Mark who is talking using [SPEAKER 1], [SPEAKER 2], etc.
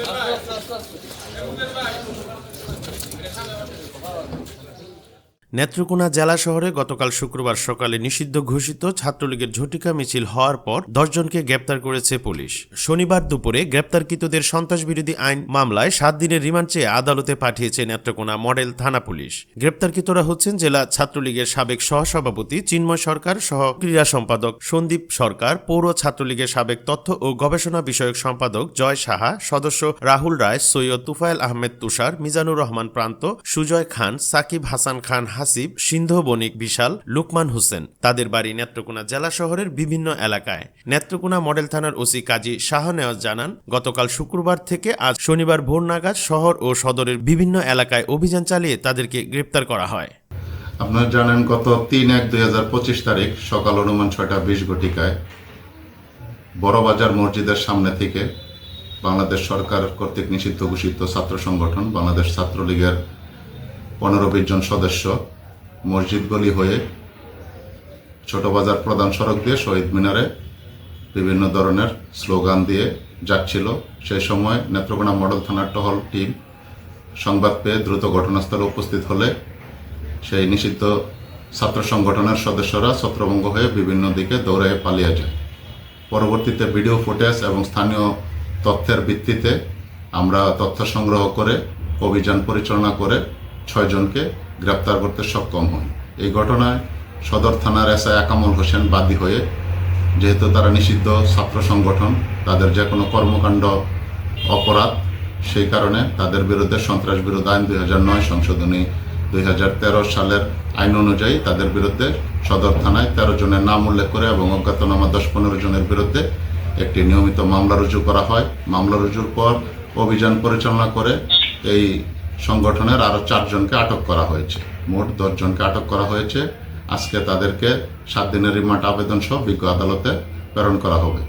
[SPEAKER 1] আস্তে আস্তে আস্তে নেত্রকোনা জেলা শহরে গতকাল শুক্রবার সকালে নিষিদ্ধ ঘোষিত ছাত্রলীগের ঝটিকা মিছিল হওয়ার পর দশজনকে গ্রেপ্তার করেছে পুলিশ। শনিবার দুপুরে গ্রেপ্তারকৃতদের সন্ত্রাসবিরোধী আইন মামলায় সাত দিনের রিমান্ড চেয়ে আদালতে পাঠিয়েছে নেত্রকোনা মডেল থানা পুলিশ। গ্রেপ্তারকৃতরা হচ্ছেন জেলা ছাত্রলীগের সাবেক সহসভাপতি চিন্ময় সরকার সহ ক্রীড়া সম্পাদক সন্দীপ সরকার, পৌর ছাত্রলীগের সাবেক তথ্য ও গবেষণা বিষয়ক সম্পাদক জয় সাহা, সদস্য রাহুল রায়, সৈয়দ তুফায়েল আহমেদ তুষার, মিজানুর রহমান প্রান্ত, সুজয় খান, সাকিব হাসান খান হাসিব সিন্ধু বণিক বিশাল লুকমান হোসেন। তাদের বাড়ি নেত্রকোনা জেলা শহরের বিভিন্ন এলাকায়। নেত্রকোনা মডেল থানার ওসি কাজী শাহ নেওয়াজ জানান, গতকাল শুক্রবার থেকে আজ শনিবার ভোর নাগাদ শহর ও সদরের বিভিন্ন এলাকায় অভিযান চালিয়ে তাদেরকে গ্রেপ্তার করা হয়।
[SPEAKER 2] আপনারা জানেন, গত তিন এক দুই হাজার পঁচিশ তারিখ সকাল অনুমান ছয়টা বিশ ঘটিকায় বড়বাজার মসজিদের সামনে থেকে বাংলাদেশ সরকার কর্তৃক নিষিদ্ধ ঘোষিত ছাত্র সংগঠন, বাংলাদেশ ছাত্রলীগের পনেরো বিশ জন সদস্য মসজিদ গলি হয়ে ছোট বাজার প্রধান সড়ক দিয়ে শহীদ মিনারে বিভিন্ন ধরনের স্লোগান দিয়ে যাচ্ছিল। সেই সময় নেত্রকোনা মডেল থানার টহল টিম সংবাদ পেয়ে দ্রুত ঘটনাস্থলে উপস্থিত হলে সেই নিষিদ্ধ ছাত্র সংগঠনের সদস্যরা ছত্রভঙ্গ হয়ে বিভিন্ন দিকে দৌড়ে পালিয়ে যায়। পরবর্তীতে ভিডিও ফুটেজ এবং স্থানীয় তথ্যের ভিত্তিতে আমরা তথ্য সংগ্রহ করে, অভিযান পরিচালনা করে ছয়জনকে গ্রেপ্তার করতে সক্ষম হই এই ঘটনায় সদর থানার এসআই একামল হোসেন বাদী হয়ে, যেহেতু তারা নিষিদ্ধ ছাত্র সংগঠন, তাদের যে কোনো কর্মকাণ্ড অপরাধ, সেই কারণে তাদের বিরুদ্ধে সন্ত্রাস বিরোধ আইন দুই হাজার নয় সংশোধনী দুই হাজার তেরো সালের আইন অনুযায়ী তাদের বিরুদ্ধে সদর থানায় তেরো জনের নাম উল্লেখ করে এবং অজ্ঞাতনামা দশ পনেরো জনের বিরুদ্ধে একটি নিয়মিত মামলা রুজু করা হয়। মামলা রুজুর পর অভিযান পরিচালনা করে এই সংগঠনের আরও চারজনকে আটক করা হয়েছে। মোট দশজনকে আটক করা হয়েছে। আজকে তাদেরকে সাত দিনের রিমান্ড আবেদন সহ বিজ্ঞ আদালতে প্রেরণ করা হবে।